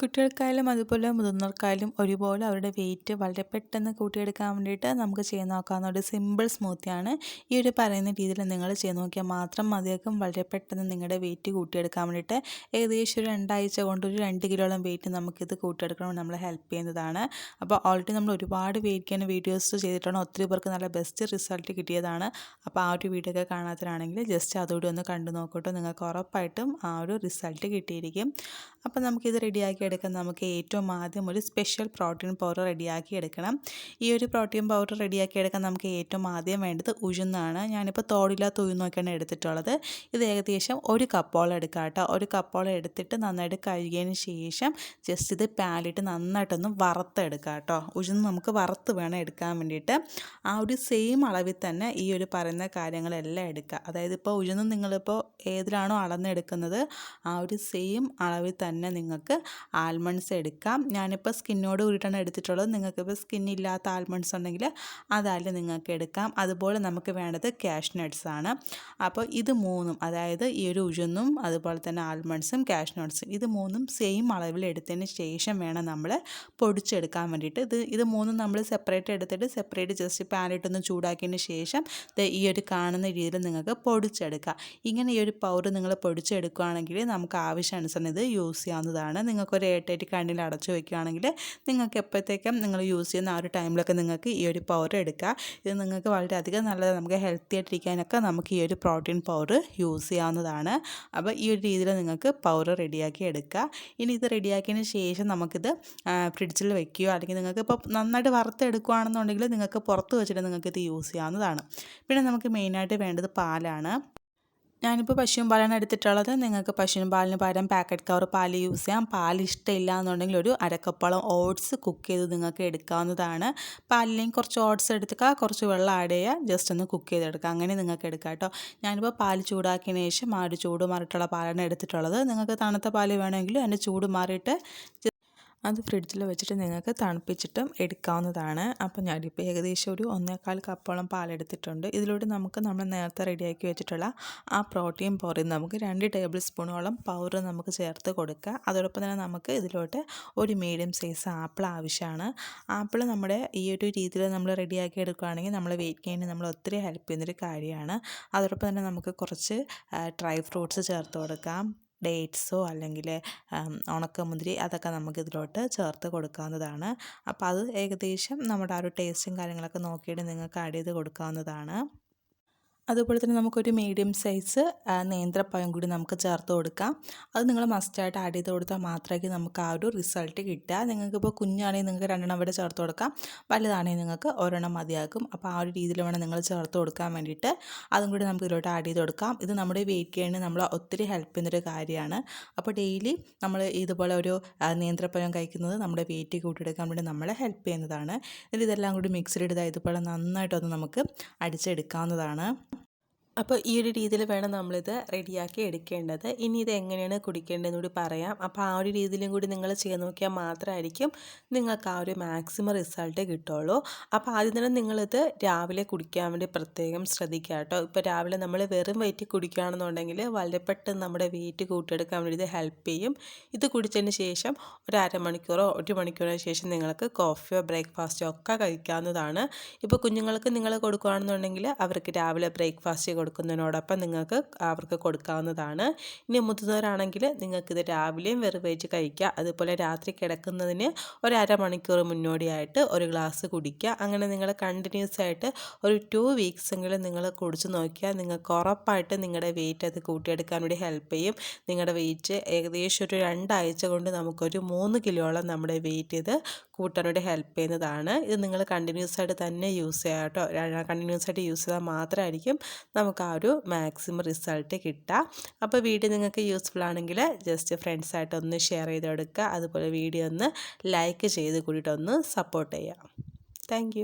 കുട്ടികൾക്കായാലും അതുപോലെ മുതിർന്നവർക്കായാലും ഒരുപോലെ അവരുടെ വെയിറ്റ് വളരെ പെട്ടെന്ന് കൂട്ടിയെടുക്കാൻ വേണ്ടിയിട്ട് നമുക്ക് ചെയ്ത് നോക്കാവുന്ന ഒരു സിമ്പിൾ സ്മൂത്തിയാണ് ഈ ഒരു പറയുന്ന രീതിയിൽ നിങ്ങൾ ചെയ്ത് നോക്കിയാൽ മാത്രം മതിയാക്കും വളരെ പെട്ടെന്ന് നിങ്ങളുടെ വെയിറ്റ് കൂട്ടിയെടുക്കാൻ വേണ്ടിയിട്ട് ഏകദേശം ഒരു രണ്ടാഴ്ച കൊണ്ട് ഒരു രണ്ട് കിലോളം വെയിറ്റ് നമുക്കിത് കൂട്ടിയെടുക്കണം. നമ്മൾ ഹെൽപ്പ് ചെയ്യുന്നതാണ്. അപ്പോൾ ഓൾറെഡി നമ്മൾ ഒരുപാട് വെയിറ്റ് ചെയ്യുന്ന വീഡിയോസ് ചെയ്തിട്ടാണ് ഒത്തിരി പേർക്ക് നല്ല ബെസ്റ്റ് റിസൾട്ട് കിട്ടിയതാണ്. അപ്പോൾ ആ ഒരു വീഡിയോ ഒക്കെ കാണാത്തതാണെങ്കിൽ ജസ്റ്റ് അതോടെ ഒന്ന് കണ്ടു നോക്കട്ടോ നിങ്ങൾക്ക് ഉറപ്പായിട്ടും ആ ഒരു റിസൾട്ട് കിട്ടിയിരിക്കും. അപ്പോൾ നമുക്കിത് റെഡിയാക്കി എടുക്കാൻ നമുക്ക് ഏറ്റവും ആദ്യം ഒരു സ്പെഷ്യൽ പ്രോട്ടീൻ പൗഡർ റെഡിയാക്കി എടുക്കണം. ഈ ഒരു പ്രോട്ടീൻ പൗഡർ റെഡിയാക്കി എടുക്കാൻ നമുക്ക് ഏറ്റവും ആദ്യം വേണ്ടത് ഉഴുന്നാണ്. ഞാനിപ്പോൾ തോടില്ലാത്ത ഉഴുന്നൊക്കെയാണ് എടുത്തിട്ടുള്ളത്. ഇത് ഏകദേശം ഒരു കപ്പോളം എടുക്കാം കേട്ടോ. ഒരു കപ്പോളം എടുത്തിട്ട് നന്നായിട്ട് കഴുകിയതിന് ശേഷം ജസ്റ്റ് ഇത് പാലിട്ട് നന്നായിട്ടൊന്ന് വറുത്തെടുക്കാം കേട്ടോ. ഉഴുന്ന് നമുക്ക് വറുത്ത് വേണം എടുക്കാൻ വേണ്ടിയിട്ട്. ആ ഒരു സെയിം അളവിൽ തന്നെ ഈ ഒരു പറയുന്ന കാര്യങ്ങളെല്ലാം എടുക്കുക അതായത് ഇപ്പോൾ ഉഴുന്ന് നിങ്ങളിപ്പോൾ ഏതിലാണോ അളന്നെടുക്കുന്നത് ആ ഒരു സെയിം അളവിൽ തന്നെ നിങ്ങൾക്ക് ആൽമണ്ട്സ് എടുക്കാം. ഞാനിപ്പോൾ സ്കിന്നോട് കൂടിയിട്ടാണ് എടുത്തിട്ടുള്ളത്. നിങ്ങൾക്കിപ്പോൾ സ്കിന്നില്ലാത്ത ആൽമണ്ട്സ് ഉണ്ടെങ്കിൽ അതായാലും നിങ്ങൾക്ക് എടുക്കാം. അതുപോലെ നമുക്ക് വേണ്ടത് ക്യാഷ് നട്ട്സ് ആണ്. അപ്പോൾ ഇത് മൂന്നും അതായത് ഈ ഒരു ഉഴുന്നും അതുപോലെ തന്നെ ആൽമണ്ട്സും ക്യാഷ് നട്ട്സും ഇത് മൂന്നും സെയിം അളവിൽ എടുത്തതിന് ശേഷം വേണം നമ്മൾ പൊടിച്ചെടുക്കാൻ വേണ്ടിയിട്ട്. ഇത് ഇത് മൂന്നും നമ്മൾ സെപ്പറേറ്റ് എടുത്തിട്ട് സെപ്പറേറ്റ് ജസ്റ്റ് പാനിട്ടൊന്ന് ചൂടാക്കിയതിന് ശേഷം ഈ ഒരു കാണുന്ന രീതിയിൽ നിങ്ങൾക്ക് പൊടിച്ചെടുക്കാം. ഇങ്ങനെ ഈ ഒരു പൗഡർ നിങ്ങൾ പൊടിച്ചെടുക്കുകയാണെങ്കിൽ നമുക്ക് ആവശ്യാനുസരണം ഇത് യൂസ് ചെയ്യാവുന്നതാണ്. നിങ്ങൾക്കൊരു ഏട്ടായിട്ട് കണ്ണിൽ അടച്ചു വയ്ക്കുകയാണെങ്കിൽ നിങ്ങൾക്ക് എപ്പോഴത്തേക്കും നിങ്ങൾ യൂസ് ചെയ്യുന്ന ആ ഒരു ടൈമിലൊക്കെ നിങ്ങൾക്ക് ഈ ഒരു പൗഡർ എടുക്കുക. ഇത് നിങ്ങൾക്ക് വളരെയധികം നല്ലത് നമുക്ക് ഹെൽത്തി ആയിട്ടിരിക്കാനൊക്കെ നമുക്ക് ഈ ഒരു പ്രോട്ടീൻ പൗഡർ യൂസ് ചെയ്യാവുന്നതാണ്. അപ്പോൾ ഈ ഒരു രീതിയിൽ നിങ്ങൾക്ക് പൗഡർ റെഡിയാക്കി എടുക്കുക. ഇനി ഇത് റെഡിയാക്കിയതിന് ശേഷം നമുക്കിത് ഫ്രിഡ്ജിൽ വെക്കുകയോ അല്ലെങ്കിൽ നിങ്ങൾക്ക് ഇപ്പോൾ നന്നായിട്ട് വറുത്തെടുക്കുകയാണെന്നുണ്ടെങ്കിൽ നിങ്ങൾക്ക് പുറത്ത് വെച്ചിട്ട് നിങ്ങൾക്ക് ഇത് യൂസ് ചെയ്യാവുന്നതാണ്. പിന്നെ നമുക്ക് മെയിനായിട്ട് വേണ്ടത് പാലാണ്. ഞാനിപ്പോൾ പശുവും പാലാണ് എടുത്തിട്ടുള്ളത്. നിങ്ങൾക്ക് പശുവും പാലിന് പകരം പാക്കറ്റ് കവർ പാൽ യൂസ് ചെയ്യാം. പാൽ ഇഷ്ടമില്ല എന്നുണ്ടെങ്കിൽ ഒരു അരക്കപ്പളം ഓട്സ് കുക്ക് ചെയ്ത് നിങ്ങൾക്ക് എടുക്കാവുന്നതാണ്. പാലിലേക്ക് കുറച്ച് ഓട്സ് എടുക്കുക കുറച്ച് വെള്ളം ആഡ് ചെയ്യുക. ജസ്റ്റ് ഒന്ന് കുക്ക് ചെയ്തെടുക്കുക. അങ്ങനെ നിങ്ങൾക്ക് എടുക്കാം കേട്ടോ. ഞാനിപ്പോൾ പാൽ ചൂടാക്കിയതിന് ശേഷം ആ ഒരു ചൂട് മാറിയിട്ടുള്ള പാലാണ് എടുത്തിട്ടുള്ളത്. നിങ്ങൾക്ക് തണുത്ത പാൽ വേണമെങ്കിൽ അതിന്റെ ചൂട് മാറിയിട്ട് അത് ഫ്രിഡ്ജിൽ വെച്ചിട്ട് നിങ്ങൾക്ക് തണുപ്പിച്ചിട്ടും എടുക്കാവുന്നതാണ്. അപ്പോൾ ഞാനിപ്പോൾ ഏകദേശം ഒരു ഒന്നേകാൽ കപ്പോളം പാലെടുത്തിട്ടുണ്ട്. ഇതിലൂടെ നമുക്ക് നമ്മൾ നേരത്തെ റെഡിയാക്കി വെച്ചിട്ടുള്ള ആ പ്രോട്ടീൻ പൗഡർ നമുക്ക് രണ്ട് ടേബിൾ സ്പൂണോളം പൗർ നമുക്ക് ചേർത്ത് കൊടുക്കുക. അതോടൊപ്പം തന്നെ നമുക്ക് ഇതിലോട്ട് ഒരു മീഡിയം സൈസ് ആപ്പിൾ ആവശ്യമാണ്. ആപ്പിൾ നമ്മുടെ ഈ ഒരു രീതിയിൽ നമ്മൾ റെഡിയാക്കി എടുക്കുകയാണെങ്കിൽ നമ്മൾ വെയിറ്റ് ഗെയിന് നമ്മൾ ഒത്തിരി ഹെൽപ്പ് ചെയ്യുന്നൊരു കാര്യമാണ്. അതോടൊപ്പം തന്നെ നമുക്ക് കുറച്ച് ഡ്രൈ ഫ്രൂട്ട്സ് ചേർത്ത് കൊടുക്കാം. ഡേറ്റ്സോ അല്ലെങ്കിൽ ഉണക്കമുന്തിരി അതൊക്കെ നമുക്ക് ഇതിലോട്ട് ചേർത്ത് കൊടുക്കാവുന്നതാണ്. അപ്പോൾ അത് ഏകദേശം നമ്മുടെ ആ ഒരു ടേസ്റ്റും കാര്യങ്ങളൊക്കെ നോക്കിയിട്ട് നിങ്ങൾക്ക് ആഡ് ചെയ്ത് കൊടുക്കാവുന്നതാണ്. അതുപോലെ തന്നെ നമുക്കൊരു മീഡിയം സൈസ് നേന്ത്രപ്പഴം കൂടി നമുക്ക് ചേർത്ത് കൊടുക്കാം. അത് നിങ്ങൾ മസ്റ്റായിട്ട് ആഡ് ചെയ്ത് കൊടുത്താൽ മാത്രമേ നമുക്ക് ആ ഒരു റിസൾട്ട് കിട്ടുക. നിങ്ങൾക്കിപ്പോൾ കുഞ്ഞാണെങ്കിൽ നിങ്ങൾക്ക് രണ്ടെണ്ണം വരെ ചേർത്ത് കൊടുക്കാം. വലുതാണെങ്കിൽ നിങ്ങൾക്ക് ഒരെണ്ണം മതിയാക്കും അപ്പോൾ ആ ഒരു രീതിയിൽ വേണം നിങ്ങൾ ചേർത്ത് കൊടുക്കാൻ വേണ്ടിയിട്ട്. അതും കൂടി നമുക്ക് ഇതിലോട്ട് ആഡ് ചെയ്ത് കൊടുക്കാം. ഇത് നമ്മുടെ വെയിറ്റ് ഗെയിന് നമ്മളെ ഒത്തിരി ഹെൽപ്പ് ചെയ്യുന്നൊരു കാര്യമാണ്. അപ്പോൾ ഡെയിലി നമ്മൾ ഇതുപോലെ ഒരു നേന്ത്രപ്പഴം കഴിക്കുന്നത് നമ്മുടെ വെയിറ്റ് കൂട്ടിയെടുക്കാൻ വേണ്ടി നമ്മളെ ഹെൽപ്പ് ചെയ്യുന്നതാണ്. ഇതെല്ലാം കൂടി മിക്സിഡ് ഇതുപോലെ നന്നായിട്ടൊന്ന് നമുക്ക് അടിച്ചെടുക്കാവുന്നതാണ്. അപ്പോൾ ഈ ഒരു രീതിയിൽ വേണം നമ്മളിത് റെഡിയാക്കി എടുക്കേണ്ടത്. ഇനി ഇത് എങ്ങനെയാണ് കുടിക്കേണ്ടതെന്ന് കൂടി പറയാം. അപ്പോൾ ആ ഒരു രീതിയിലും കൂടി നിങ്ങൾ ചെയ്ത് നോക്കിയാൽ മാത്രമായിരിക്കും നിങ്ങൾക്ക് ആ ഒരു മാക്സിമം റിസൾട്ട് കിട്ടുള്ളൂ. അപ്പോൾ ആദ്യം തന്നെ നിങ്ങളിത് രാവിലെ കുടിക്കാൻ വേണ്ടി പ്രത്യേകം ശ്രദ്ധിക്കുക കേട്ടോ. ഇപ്പോൾ രാവിലെ നമ്മൾ വെറും വെയിറ്റ് കുടിക്കുകയാണെന്നുണ്ടെങ്കിൽ വളരെ പെട്ടെന്ന് നമ്മുടെ വെയിറ്റ് കൂട്ടിയെടുക്കാൻ വേണ്ടി ഇത് ഹെൽപ്പ് ചെയ്യും. ഇത് കുടിച്ചതിന് ശേഷം ഒരു അരമണിക്കൂറോ ഒരു മണിക്കൂറോ ശേഷം നിങ്ങൾക്ക് കോഫിയോ ബ്രേക്ക്ഫാസ്റ്റോ ഒക്കെ കഴിക്കാവുന്നതാണ്. ഇപ്പോൾ കുഞ്ഞുങ്ങൾക്ക് നിങ്ങൾ കൊടുക്കുകയാണെന്നുണ്ടെങ്കിൽ അവർക്ക് രാവിലെ ബ്രേക്ക്ഫാസ്റ്റ് കൊടുക്കുന്നതിനോടൊപ്പം നിങ്ങൾക്ക് അവർക്ക് കൊടുക്കാവുന്നതാണ്. ഇനി മുതിർന്നവരാണെങ്കിൽ നിങ്ങൾക്കിത് രാവിലെയും വെറും വെച്ച് കഴിക്കുക. അതുപോലെ രാത്രി കിടക്കുന്നതിന് ഒരു മുന്നോടിയായിട്ട് ഒരു ഗ്ലാസ് കുടിക്കുക. അങ്ങനെ നിങ്ങൾ കണ്ടിന്യൂസ് ആയിട്ട് ഒരു ടു വീക്സെങ്കിലും നിങ്ങൾ കുടിച്ച് നോക്കിയാൽ നിങ്ങൾക്ക് ഉറപ്പായിട്ട് നിങ്ങളുടെ വെയിറ്റ് അത് കൂട്ടിയെടുക്കാൻ വേണ്ടി ഹെൽപ്പ് ചെയ്യും. നിങ്ങളുടെ വെയിറ്റ് ഏകദേശം ഒരു രണ്ടാഴ്ച കൊണ്ട് നമുക്കൊരു മൂന്ന് കിലോളം നമ്മുടെ വെയിറ്റ് ഇത് കൂട്ടാൻ വേണ്ടി ഹെൽപ്പ് ചെയ്യുന്നതാണ്. ഇത് നിങ്ങൾ കണ്ടിന്യൂസ് ആയിട്ട് തന്നെ യൂസ് ചെയ്യാം കേട്ടോ. കണ്ടിന്യൂസ് ആയിട്ട് യൂസ് ചെയ്താൽ മാത്രമായിരിക്കും നമുക്ക് നമുക്ക് ആ ഒരു മാക്സിമം റിസൾട്ട് കിട്ടുക അപ്പോൾ വീഡിയോ നിങ്ങൾക്ക് യൂസ്ഫുൾ ആണെങ്കിൽ ജസ്റ്റ് ഫ്രണ്ട്സായിട്ട് ഒന്ന് ഷെയർ ചെയ്ത് കൊടുക്കുക അതുപോലെ വീഡിയോ ഒന്ന് ലൈക്ക് ചെയ്ത് കൂടിയിട്ടൊന്ന് സപ്പോർട്ട് ചെയ്യാം. താങ്ക്